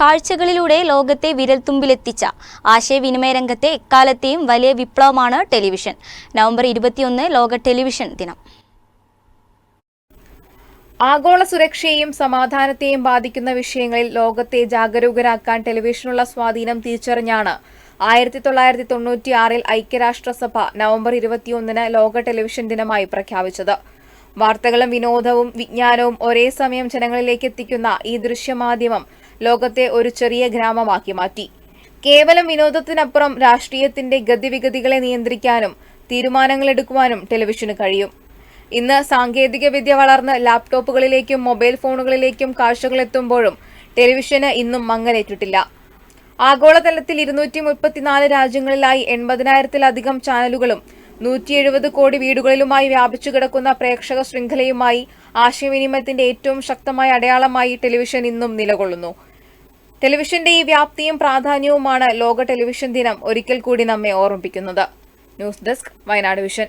കാഴ്ചകളിലൂടെ ലോകത്തെ വിരൽത്തുമ്പിലെത്തിച്ച ആശയവിനിമയ രംഗത്തെ എക്കാലത്തെയും വലിയ വിപ്ലവമാണ് ടെലിവിഷൻ. നവംബർ ഇരുപത്തിയൊന്ന് ലോക ടെലിവിഷൻ ദിനം. ആഗോള സുരക്ഷയെയും സമാധാനത്തെയും ബാധിക്കുന്ന വിഷയങ്ങളിൽ ലോകത്തെ ജാഗരൂകരാക്കാൻ ടെലിവിഷനുള്ള സ്വാധീനം തിരിച്ചറിഞ്ഞാണ് ആയിരത്തി തൊള്ളായിരത്തി തൊണ്ണൂറ്റിയാറിൽ ഐക്യരാഷ്ട്രസഭ നവംബർ ഇരുപത്തിയൊന്നിന് ലോക ടെലിവിഷൻ ദിനമായി പ്രഖ്യാപിച്ചത്. വാർത്തകളും വിനോദവും വിജ്ഞാനവും ഒരേ സമയം ജനങ്ങളിലേക്ക് എത്തിക്കുന്ന ഈ ദൃശ്യമാധ്യമം ലോകത്തെ ഒരു ചെറിയ ഗ്രാമമാക്കി മാറ്റി. കേവലം വിനോദത്തിനപ്പുറം രാഷ്ട്രീയത്തിന്റെ ഗതിവിഗതികളെ നിയന്ത്രിക്കാനും തീരുമാനങ്ങൾ എടുക്കുവാനും ടെലിവിഷന് കഴിയും. ഇന്ന് സാങ്കേതികവിദ്യ വളർന്ന് ലാപ്ടോപ്പുകളിലേക്കും മൊബൈൽ ഫോണുകളിലേക്കും കാഴ്ചകൾ എത്തുമ്പോഴും ടെലിവിഷന് ഇന്നും മങ്ങലേറ്റിട്ടില്ല. ആഗോളതലത്തിൽ ഇരുന്നൂറ്റി മുപ്പത്തിനാല് രാജ്യങ്ങളിലായി എൺപതിനായിരത്തിലധികം ചാനലുകളും നൂറ്റി എഴുപത് കോടി വീടുകളിലുമായി വ്യാപിച്ചു കിടക്കുന്ന പ്രേക്ഷക ശൃംഖലയുമായി ആശയവിനിമയത്തിന്റെ ഏറ്റവും ശക്തമായ അടയാളമായി ടെലിവിഷൻ ഇന്നും നിലകൊള്ളുന്നു. ടെലിവിഷന്റെ ഈ വ്യാപ്തിയും പ്രാധാന്യവുമാണ് ലോക ടെലിവിഷൻ ദിനം ഒരിക്കൽ കൂടി നമ്മെ ഓർമ്മിപ്പിക്കുന്നത്. News desk Wayanad vision.